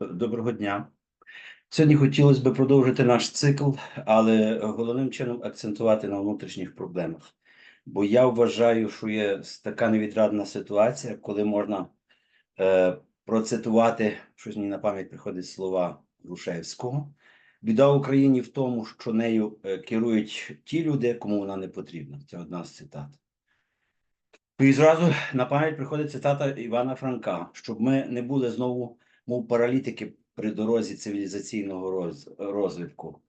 Доброго дня. Сьогодні хотілося б продовжити наш цикл, але головним чином акцентувати на внутрішніх проблемах. Бо я вважаю, що є така невідрадна ситуація, коли можна е, процитувати, щось мені на пам'ять приходить слова Грушевського. Біда Україні в тому, що нею е, керують ті люди, кому вона не потрібна. Це одна з цитат. І зразу на пам'ять приходить цитата Івана Франка, щоб ми не були знову, мов паралітики при дорозі цивілізаційного роз, розвитку.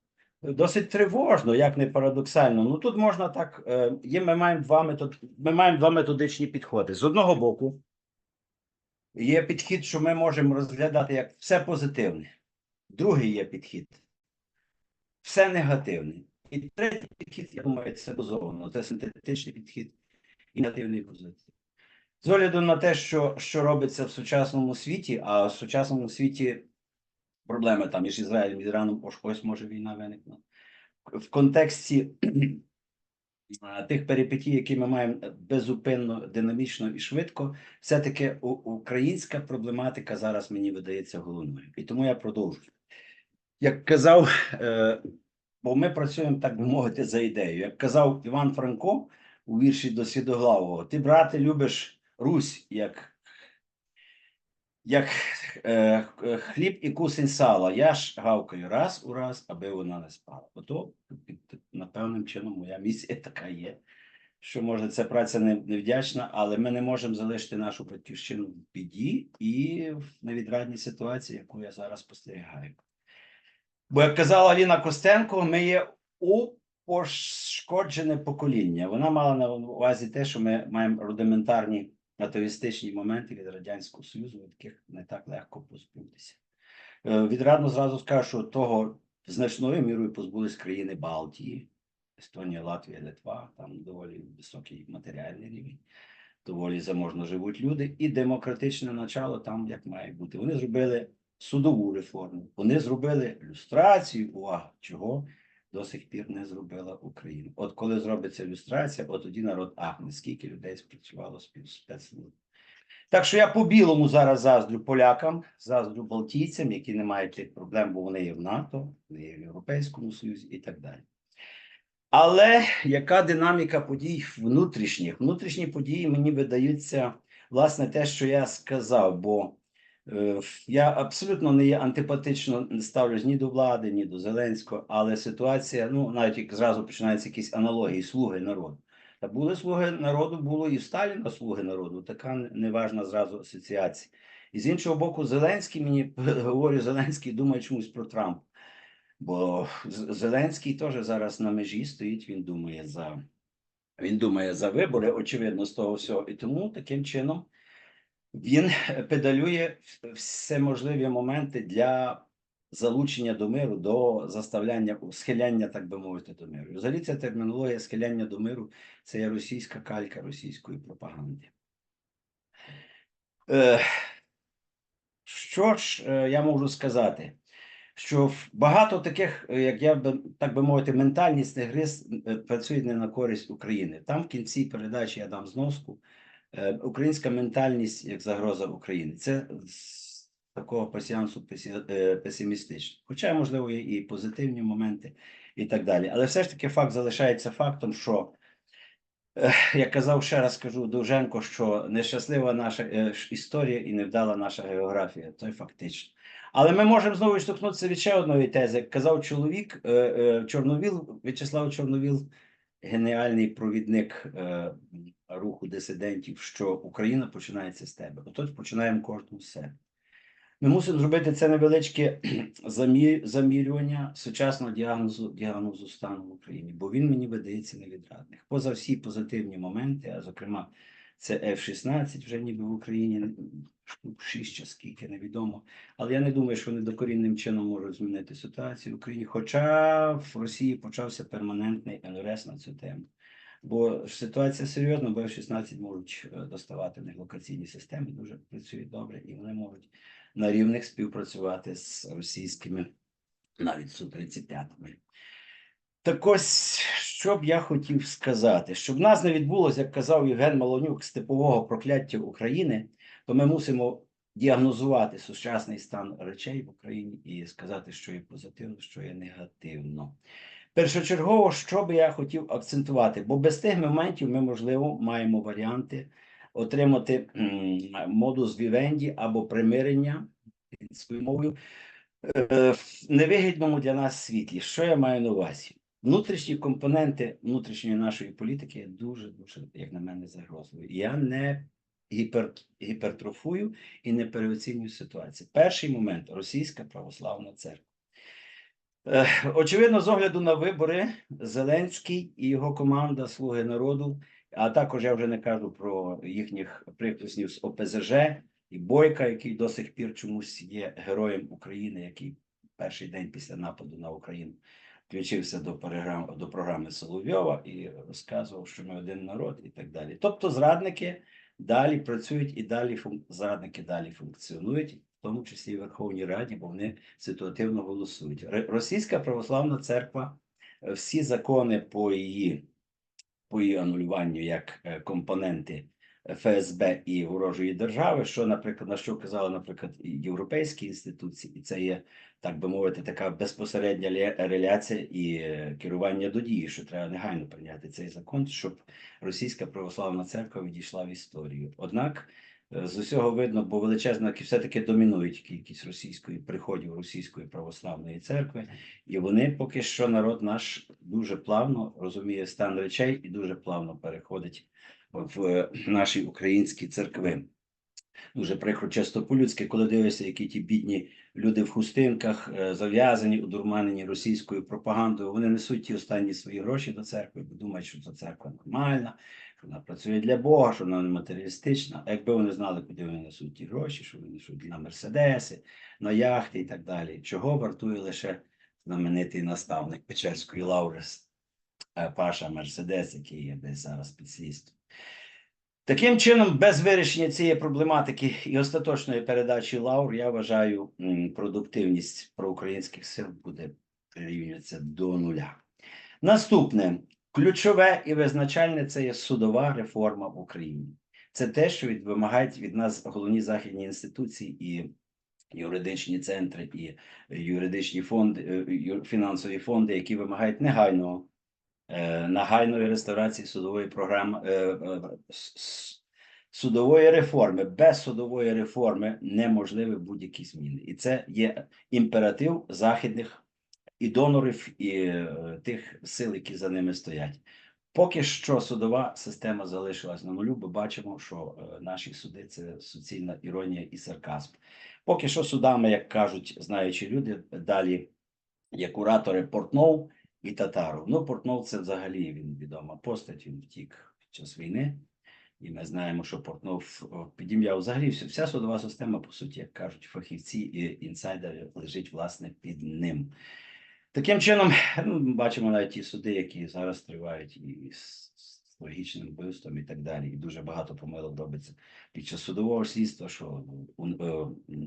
Досить тривожно, як не парадоксально. Ну тут можна так. е, Є, ми маємо два метод, ми маємо два методичні підходи. З одного боку, є підхід, що ми можемо розглядати як все позитивне. Другий є підхід все негативне. І третій підхід, я думаю, це дозовано. Це синтетичний підхід і негативний позитив. З огляду на те, що, що робиться в сучасному світі, а в сучасному світі проблеми там між Ізраїлем і Іраном, ось ось може війна виникне. В контексті тих перипетій, які ми маємо безупинно, динамічно і швидко, все-таки українська проблематика зараз мені видається головною. І тому я продовжую. Як казав, е, бо ми працюємо, так би мовити, за ідею. Як казав Іван Франко у вірші до Свідоглавого, ти, брате, любиш Русь як, як е, хліб і кусень сала. Я ж гавкаю раз у раз, аби вона не спала. Ото, напевним чином, моя місія така є. Що може це праця невдячна, але ми не можемо залишити нашу батьківщину в біді і в невідрадній ситуації, яку я зараз спостерігаю. Бо, як казала Аліна Костенко, ми є упошкоджене покоління. Вона мала на увазі те, що ми маємо рудиментарні атеїстичні моменти від Радянського Союзу, від яких не так легко позбутися. Е, Відрадно зразу скажу, що того значною мірою позбулись країни Балтії, Естонія, Латвія, Литва, там доволі високий матеріальний рівень. Доволі заможно живуть люди, і демократичне начало там як має бути. Вони зробили судову реформу. Вони зробили люстрацію, увага, чого до сих пір не зробила Україна. От коли зробиться люстрація, от тоді народ ахне, скільки людей спрацювало спецслужб. Так що я по-білому зараз заздрю полякам, заздрю балтійцям, які не мають тих проблем, бо вони є в НАТО, вони є в Європейському Союзі і так далі. Але яка динаміка подій внутрішніх? Внутрішні події мені видаються, власне, те, що я сказав, бо Я абсолютно не є антипатично ставлюсь ні до влади, ні до Зеленського, але ситуація, ну навіть як зразу починаються якісь аналогії, слуги народу. Та були слуги народу, було і Сталіна слуги народу, така неважна зразу асоціація. І з іншого боку, Зеленський мені говорю, Зеленський думає чомусь про Трампа. Бо Зеленський теж зараз на межі стоїть, він думає за він думає за вибори, очевидно, з того всього. І тому таким чином він педалює все можливі моменти для залучення до миру, до заставляння, схиляння, так би мовити, до миру. Взагалі ця термінологія схиляння до миру це є російська калька російської пропаганди. Е, що ж е, я можу сказати? Що багато таких, е, як я би так би мовити, ментальнісних гриз е, працюють не на користь України. Там в кінці передачі я дам зноску. Е, Українська ментальність як загроза України. Це з такого пасіансу е, песимістично. Хоча, можливо, є і позитивні моменти, і так далі. Але все ж таки факт залишається фактом, що, е, як казав ще раз кажу Довженко, що нещаслива наша історія і невдала наша географія. Й фактично. Але ми можемо знову штовхнутися від ще одної тези. Казав чоловік, Чорновіл, В'ячеслав Чорновіл, геніальний провідник е, руху дисидентів, що Україна починається з тебе. Отож починаємо кожну з себе. Ми мусимо зробити це невеличке замі- замірювання сучасного діагнозу, діагнозу стану в Україні, бо він мені видається невідрадних. Поза всі позитивні моменти, а зокрема, це F-16 вже ніби в Україні штук 6 чи скільки невідомо. Але я не думаю, що вони докорінним чином можуть змінити ситуацію в Україні. Хоча в Росії почався перманентний НРС на цю тему. Бо ситуація серйозна, бо F-16 можуть е, доставати в локаційні системи, дуже працюють добре, і вони можуть на рівних співпрацювати з російськими навіть Су-35. Так ось, що б я хотів сказати, щоб нас не відбулося, як казав Євген Малонюк, з типового прокляття України, то ми мусимо діагнозувати сучасний стан речей в Україні і сказати, що є позитивно, що є негативно. Першочергово, що би я хотів акцентувати, бо без тих моментів ми, можливо, маємо варіанти отримати модус вівенді або примирення своєю мовою е, в невигідному для нас світлі. Що я маю на увазі? Внутрішні компоненти внутрішньої нашої політики дуже, дуже, як на мене, загрозливі. Я не гіпер, гіпертрофую і не переоцінюю ситуацію. Перший момент Російська православна церква. Очевидно, з огляду на вибори, Зеленський і його команда Слуги народу, а також я вже не кажу про їхніх прихвостнів з ОПЗЖ і Бойка, який до сих пір чомусь є героєм України, який перший день після нападу на Україну включився до програми, до програми Соловйова і розказував, що ми один народ і так далі. Тобто, зрадники далі працюють і далі функ... зрадники далі функціонують, в тому числі і Верховній Раді, бо вони ситуативно голосують. Р Російська православна церква, е, всі закони по її, по її анулюванню як е, компоненти ФСБ і ворожої держави, що, наприклад, на що казали, наприклад, європейські інституції, і це є, так би мовити, така безпосередня реляція і е, керування до дії, що треба негайно прийняти цей закон, щоб Російська православна церква відійшла в історію. Однак е, з усього видно, бо величезна все-таки домінують кількість російської приходів російської православної церкви, і вони поки що народ наш дуже плавно розуміє стан речей і дуже плавно переходить в е, наші українські церкви. Дуже прикро, часто по-людськи, коли дивишся, які ті бідні люди в хустинках, е, зав'язані, удурманені російською пропагандою, вони несуть ті останні свої гроші до церкви, бо думають, що ця церква нормальна, що вона працює для Бога, що вона не матеріалістична. А якби вони знали, куди вони несуть ті гроші, що вони несуть на мерседеси, на яхти і так далі, чого вартує лише знаменитий наставник Печерської лаври е, Паша Мерседес, який є десь зараз під слідством. Таким чином, без вирішення цієї проблематики і остаточної передачі лаур, я вважаю, продуктивність проукраїнських сил буде прирівнюватися до нуля. Наступне ключове і визначальне це є судова реформа в Україні. Це те, що вимагають від нас головні західні інституції і юридичні центри, і юридичні фонди, е, фінансові фонди, які вимагають негайного е, нагальної реставрації судової програми е, е, судової реформи. Без судової реформи неможливі будь-які зміни, і це є імператив західних і донорів, і тих сил, які за ними стоять. Поки що судова система залишилась на нулю, бо бачимо, що наші суди це суцільна іронія і сарказм. Поки що судами, як кажуть знаючі люди, далі є куратори Портнов і татару. Ну, Портнов це взагалі він відома постать, він втік під час війни. І ми знаємо, що Портнов підім'яв взагалі вся, судова система, по суті, як кажуть фахівці і інсайдери, лежить власне під ним. Таким чином, ну, бачимо навіть ті суди, які зараз тривають і логічним вбивством і так далі. І дуже багато помилок робиться під час судового слідства, що е,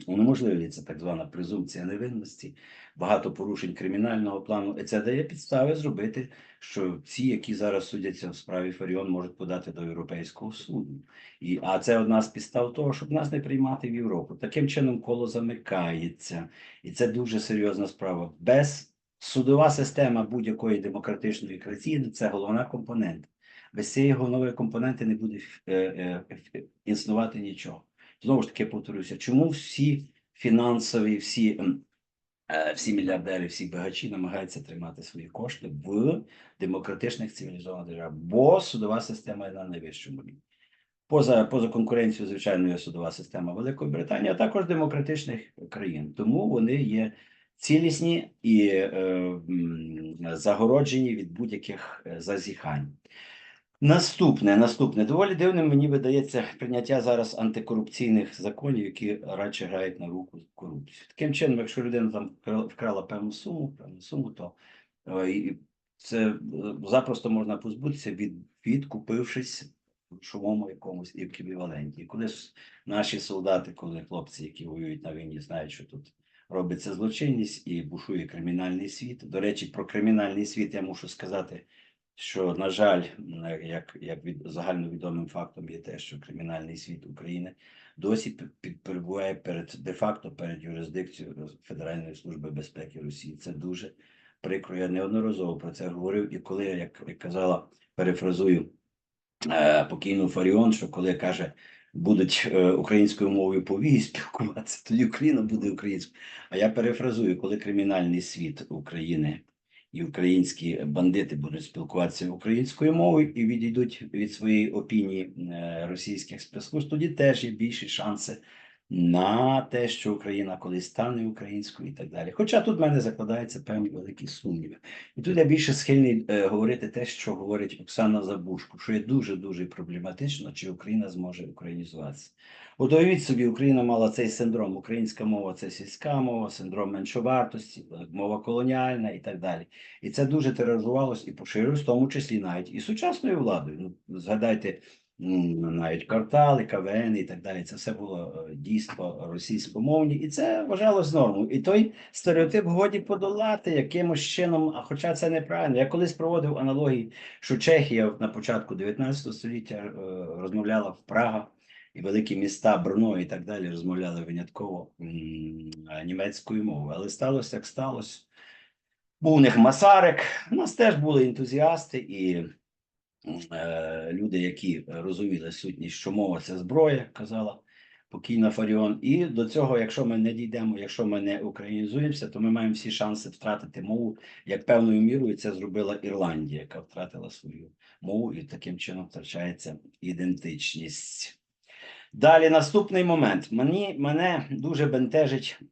унеможливлюється так звана презумпція невинності, багато порушень кримінального плану. І це дає підстави зробити, що ці, які зараз судяться в справі Фаріон, можуть подати до Європейського суду. І, а це одна з підстав того, щоб нас не приймати в Європу. Таким чином коло замикається. І це дуже серйозна справа. Без судова система будь-якої демократичної країни це головна компонента. Без цієї головної компоненти не буде е, е, е, існувати нічого. Знову ж таки повторюся, чому всі фінансові, всі, всі мільярдери, всі багачі намагаються тримати свої кошти в демократичних цивілізованих державах, бо судова система є на найвищому рівні. Поза, поза конкуренцією, звичайно, є судова система Великої Британії, а також демократичних країн. Тому вони є цілісні і е, загороджені від будь-яких зазіхань. Наступне, наступне. Доволі дивним мені видається прийняття зараз антикорупційних законів, які радше грають на руку корупції. Таким чином, якщо людина там вкрала- певну суму, певну суму, то е, це е, запросто можна позбутися від відкупившись в шумому якомусь еквіваленті. І коли наші солдати, коли хлопці, які воюють на війні, знають, що тут робиться злочинність і бушує кримінальний світ. До речі, про кримінальний світ я мушу сказати що, на жаль, як, як від загальновідомим фактом є те, що кримінальний світ України досі перебуває перед де-факто перед юрисдикцією Федеральної служби безпеки Росії. Це дуже прикро. Я неодноразово про це говорив. І коли, як, як казала, перефразую е, покійну Фаріон, що коли каже, будуть е, українською мовою повії спілкуватися, тоді Україна буде українською. А я перефразую, коли кримінальний світ України і українські бандити будуть спілкуватися українською мовою і відійдуть від своєї опінії е, російських спецслужб, тоді теж є більші шанси на те, що Україна колись стане українською і так далі. Хоча тут в мене закладаються певні великі сумніви. І тут я більше схильний е, говорити те, що говорить Оксана Забушко, що є дуже дуже проблематично, чи Україна зможе українізуватися. От уявіть собі, Україна мала цей синдром: українська мова це сільська мова, синдром меншовартості, мова колоніальна і так далі. І це дуже тероризувалось і поширювалось, в тому числі навіть і сучасною владою. Ну, згадайте навіть квартали, КВН і так далі. Це все було е, дійство російськомовні, і це вважалось нормою. І той стереотип годі подолати якимось чином, а хоча це неправильно. Я колись проводив аналогії, що Чехія на початку 19 століття е, розмовляла в Прага. І великі міста Брно і так далі розмовляли винятково німецькою мовою. Але сталося, як сталося. Був у них Масарик, у нас теж були ентузіасти і люди, які розуміли сутність, що мова це зброя, казала покійна Фаріон. І до цього, якщо ми не дійдемо, якщо ми не українізуємося, то ми маємо всі шанси втратити мову, як певною мірою це зробила Ірландія, яка втратила свою мову і таким чином втрачається ідентичність. Далі наступний момент. Мені мене дуже бентежить, е,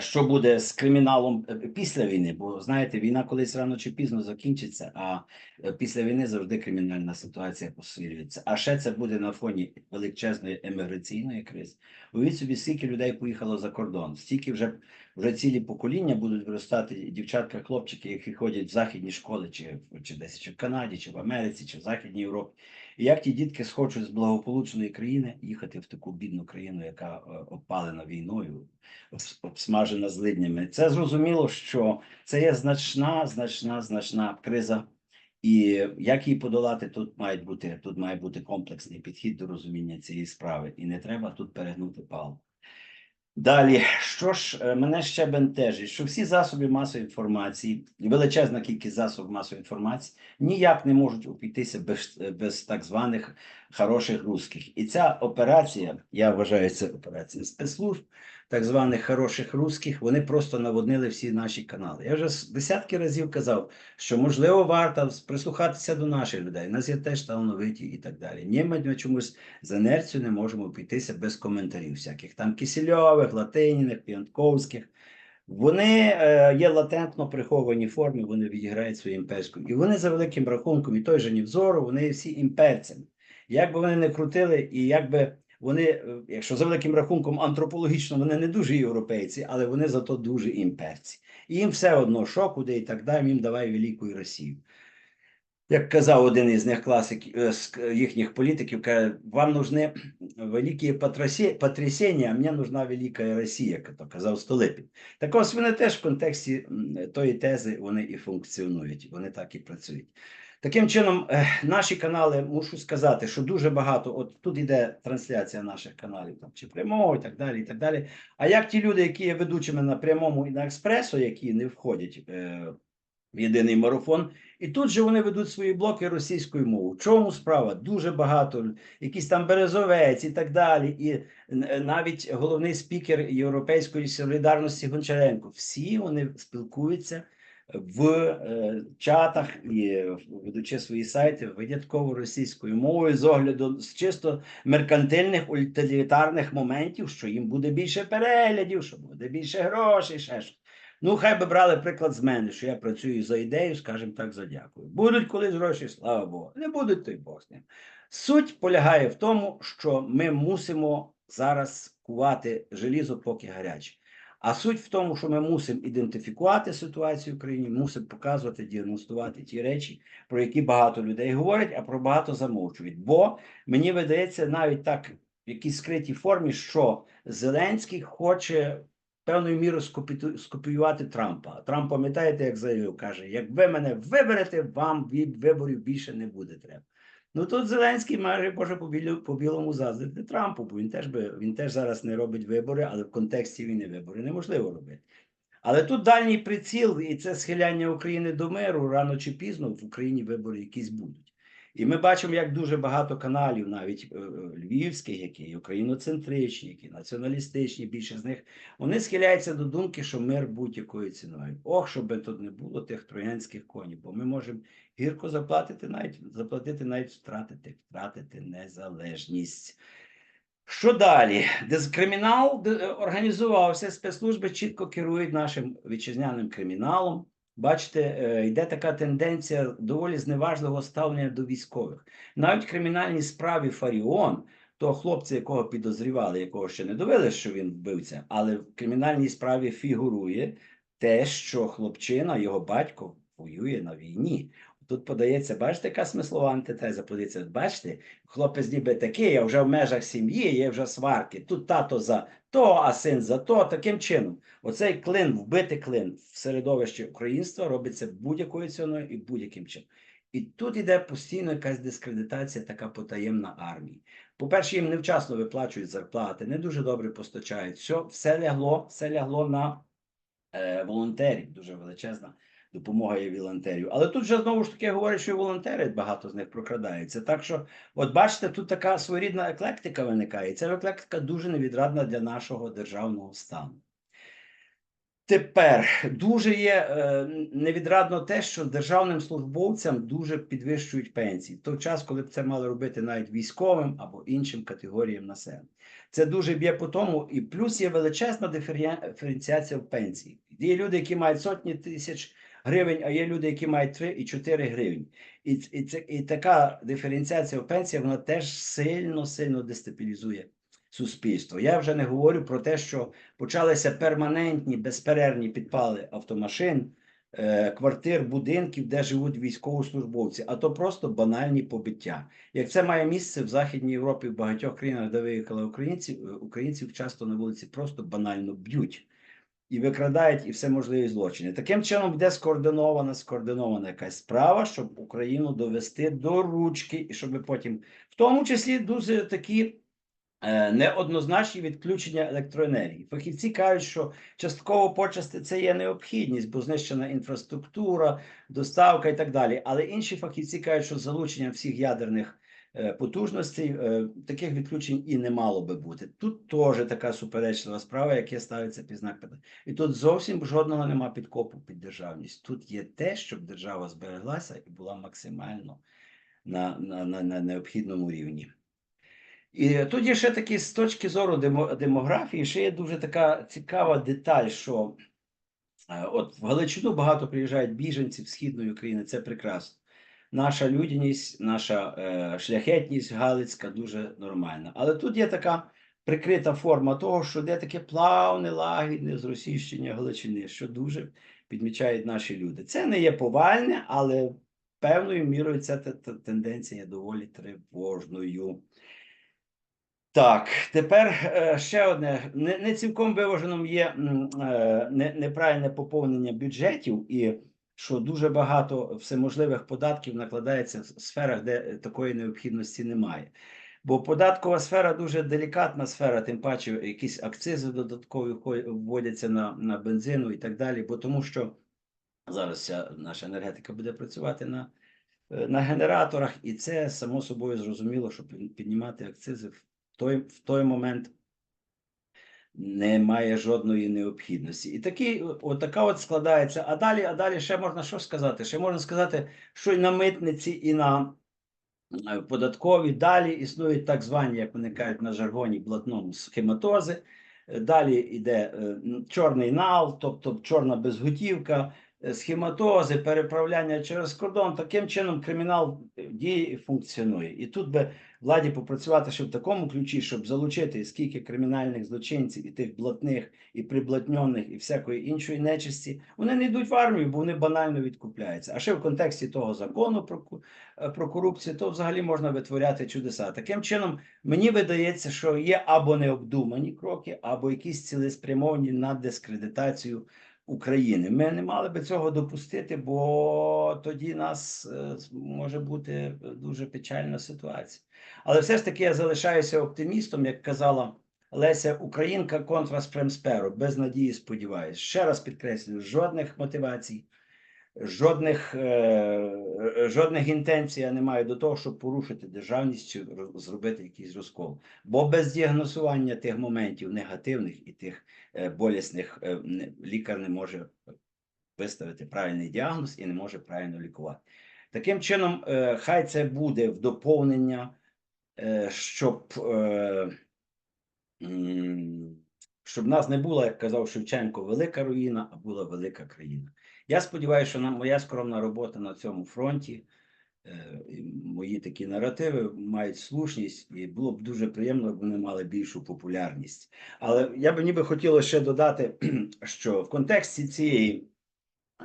що буде з криміналом е, після війни. Бо знаєте, війна колись рано чи пізно закінчиться, а е, після війни завжди кримінальна ситуація посилюється. А ще це буде на фоні величезної еміграційної кризи. Уявіть собі, скільки людей поїхало за кордон, стільки вже вже цілі покоління будуть виростати дівчатка, хлопчики, які ходять в західні школи, чи, чи десь чи в Канаді, чи в Америці, чи в Західній Європі. Як ті дітки схочуть з благополучної країни їхати в таку бідну країну, яка е, обпалена війною, обсмажена злиднями. Це зрозуміло, що це є значна, значна, значна криза. І як її подолати, тут мають бути тут має бути комплексний підхід до розуміння цієї справи, і не треба тут перегнути палку. Далі, що ж е, мене ще бентежить, що всі засоби масової інформації, величезна кількість засобів масової інформації ніяк не можуть обійтися без, без так званих хороших русських. І ця операція, я вважаю, це операція спецслужб, так званих хороших русських, вони просто наводнили всі наші канали. Я вже десятки разів казав, що можливо варто прислухатися до наших людей. Нас є теж талановиті і так далі. Ні, ми чомусь з інерцією не можемо обійтися без коментарів всяких там Кисельових, Латиніних, Піонтковських. Вони е, є латентно приховані форми, вони відіграють свою імперську. І вони за великим рахунком, і той же Нівзору, вони всі імперцями. Як би вони не крутили, і як би вони, е, якщо за великим рахунком антропологічно вони не дуже європейці, але вони зато дуже імперці. І їм все одно, що куди і так далі, їм давай велику Росію. Як казав один із них класиків е, їхніх політиків, каже, вам нужны великі потрясіння, а мені нужна велика Росія, як то казав Столипін. Так ось вони теж в контексті тої тези вони і функціонують, вони так і працюють. Таким чином, наші канали, мушу сказати, що дуже багато, от тут іде трансляція наших каналів, там, чи прямого, і так далі, і так далі. А як ті люди, які є ведучими на прямому і на експресу, які не входять е, в єдиний марафон, і тут же вони ведуть свої блоки російською мовою. Чому справа? Дуже багато, якісь там Березовець і так далі. І е, навіть головний спікер Європейської солідарності Гончаренко. Всі вони спілкуються в е, чатах і ведучи свої сайти винятково російською мовою з огляду з чисто меркантильних утилітарних моментів, що їм буде більше переглядів, що буде більше грошей, ще щось. Ну, хай би брали приклад з мене, що я працюю за ідею, скажімо так, за дякую. Будуть колись гроші, слава Богу. Не будуть, то й Бог з ним. Суть полягає в тому, що ми мусимо зараз кувати желізо, поки гаряче. А суть в тому, що ми мусимо ідентифікувати ситуацію в країні, мусимо показувати, діагностувати ті речі, про які багато людей говорять, а про багато замовчують. Бо мені видається навіть так в якійсь скритій формі, що Зеленський хоче певною мірою скопіювати Трампа. Трамп, пам'ятаєте, як заявив, каже: як ви мене виберете, вам від виборів більше не буде треба. Ну тут Зеленський майже може по, по білому заздрити Трампу, бо він теж би він теж зараз не робить вибори, але в контексті війни вибори неможливо робити. Але тут дальній приціл, і це схиляння України до миру рано чи пізно в Україні вибори якісь будуть. І ми бачимо, як дуже багато каналів, навіть е, львівських, які україноцентричні, які націоналістичні, більше з них, вони схиляються до думки, що мир будь-якою ціною. Ох, щоб тут не було тих троянських конів, бо ми можемо гірко заплатити, навіть заплатити, навіть втратити, втратити незалежність. Що далі? Дезкримінал е, організувався, спецслужби чітко керують нашим вітчизняним криміналом. Бачите, е, йде така тенденція доволі зневажливого ставлення до військових. Навіть в кримінальній справі Фаріон, того хлопця, якого підозрівали, якого ще не довели, що він вбивця, але в кримінальній справі фігурує те, що хлопчина, його батько, воює на війні. Тут подається, бачите, яка смислова антитеза подається. Бачите, хлопець ніби такий, а вже в межах сім'ї є вже сварки. Тут тато за то, а син за то. Таким чином, оцей клин, вбитий клин в середовищі українства робиться будь-якою ціною і будь-яким чином. І тут іде постійно якась дискредитація, така потаємна армії. По-перше, їм невчасно виплачують зарплати, не дуже добре постачають. Все, все лягло, все лягло на е, волонтерів. Дуже величезна допомога є волонтерів. Але тут же знову ж таки говорять, що і волонтери багато з них прокрадаються. Так що, от бачите, тут така своєрідна еклектика виникає. І ця еклектика дуже невідрадна для нашого державного стану. Тепер дуже є е, невідрадно те, що державним службовцям дуже підвищують пенсії. В той час, коли б це мали робити навіть військовим або іншим категоріям населення. Це дуже б'є по тому, і плюс є величезна диферен- диференціація в пенсії. Є люди, які мають сотні тисяч гривень, а є люди, які мають 3 і 4 гривень. І, і, і така диференціація в пенсіях, вона теж сильно-сильно дестабілізує суспільство. Я вже не говорю про те, що почалися перманентні безперервні підпали автомашин, е, квартир, будинків, де живуть військовослужбовці, а то просто банальні побиття. Як це має місце в Західній Європі, в багатьох країнах, де виїхали українці, е, українців часто на вулиці просто банально б'ють. І викрадають і все можливі злочини. Таким чином буде скоординована, скоординована якась справа, щоб Україну довести до ручки, і щоб потім, в тому числі, дуже такі е, неоднозначні відключення електроенергії. Фахівці кажуть, що частково почасти це є необхідність, бо знищена інфраструктура, доставка і так далі. Але інші фахівці кажуть, що залучення всіх ядерних потужностей е, таких відключень і не мало би бути. Тут теж така суперечлива справа, яке ставиться під знак питання. І тут зовсім жодного нема підкопу під державність. Тут є те, щоб держава збереглася і була максимально на, на, на, на необхідному рівні. І тут є ще такі з точки зору демо- демографії, ще є дуже така цікава деталь, що е, от в Галичину багато приїжджають біженців східної України, це прекрасно. Наша людяність, наша е, шляхетність галицька дуже нормальна. Але тут є така прикрита форма того, що де таке плавне, лагідне зросійщення Галичини, що дуже підмічають наші люди. Це не є повальне, але певною мірою ця те- те- тенденція доволі тривожною. Так, тепер е, ще одне. Не, не цілком виваженим є е, не, неправильне поповнення бюджетів, і що дуже багато всеможливих податків накладається в сферах, де е, такої необхідності немає. Бо податкова сфера дуже делікатна сфера, тим паче якісь акцизи додаткові вводяться на, на бензину і так далі, бо тому що зараз вся наша енергетика буде працювати на, е, на генераторах, і це само собою зрозуміло, що піднімати акцизи в той, в той момент немає жодної необхідності. І такі, от така от складається. А далі, а далі ще можна що сказати? Ще можна сказати, що і на митниці, і на е, податкові далі існують так звані, як вони кажуть на жаргоні блатному схематози. Е, Далі йде е, чорний нал, тобто чорна безготівка. Схематози, переправляння через кордон. Таким чином кримінал е, діє і функціонує. І тут би владі попрацювати ще в такому ключі, щоб залучити скільки кримінальних злочинців, і тих блатних, і приблатньоних, і всякої іншої нечисті. Вони не йдуть в армію, бо вони банально відкупляються. А ще в контексті того закону про, е, про корупцію, то взагалі можна витворяти чудеса. Таким чином, мені видається, що є або необдумані кроки, або якісь цілеспрямовані на дискредитацію України. Ми не мали би цього допустити, бо тоді нас е, може бути дуже печальна ситуація. Але все ж таки я залишаюся оптимістом, як казала Леся Українка контра спремсперу, без надії сподіваюсь. Ще раз підкреслюю, жодних мотивацій, жодних, е, жодних інтенцій я не маю до того, щоб порушити державність чи зробити якийсь розкол. Бо без діагностування тих моментів негативних і тих е, болісних е, лікар не може виставити правильний діагноз і не може правильно лікувати. Таким чином, е, хай це буде в доповнення, е, щоб, е, щоб нас не була, як казав Шевченко, велика руїна, а була велика країна. Я сподіваюся, що моя скромна робота на цьому фронті, е, мої такі наративи мають слушність, і було б дуже приємно, якби вони мали більшу популярність. Але я би ніби хотілося ще додати, що в контексті цієї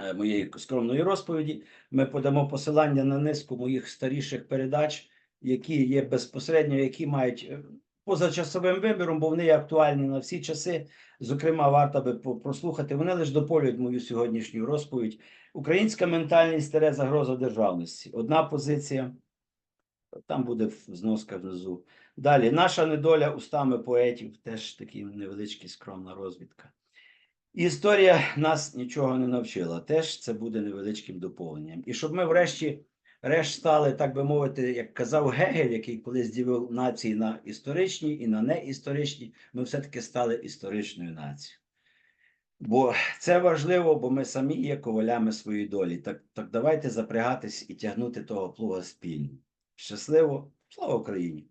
е, моєї скромної розповіді ми подамо посилання на низку моїх старіших передач, які є безпосередньо, які мають позачасовим вибором, бо вони є актуальні на всі часи. Зокрема, варто би прослухати. Вони лише доповнюють мою сьогоднішню розповідь. Українська ментальність тере загроза державності. Одна позиція. Там буде зноска внизу. Далі, наша недоля устами поетів, теж такі невеличкі скромна розвідка. Історія нас нічого не навчила. Теж це буде невеличким доповненням. І щоб ми, врешті, решт стали, так би мовити, як казав Гегель, який колись ділив нації на історичні і на неісторичні, ми все-таки стали історичною нацією. Бо це важливо, бо ми самі є ковалями своєї долі. Так, так давайте запрягатись і тягнути того плуга спільно. Щасливо! Слава Україні!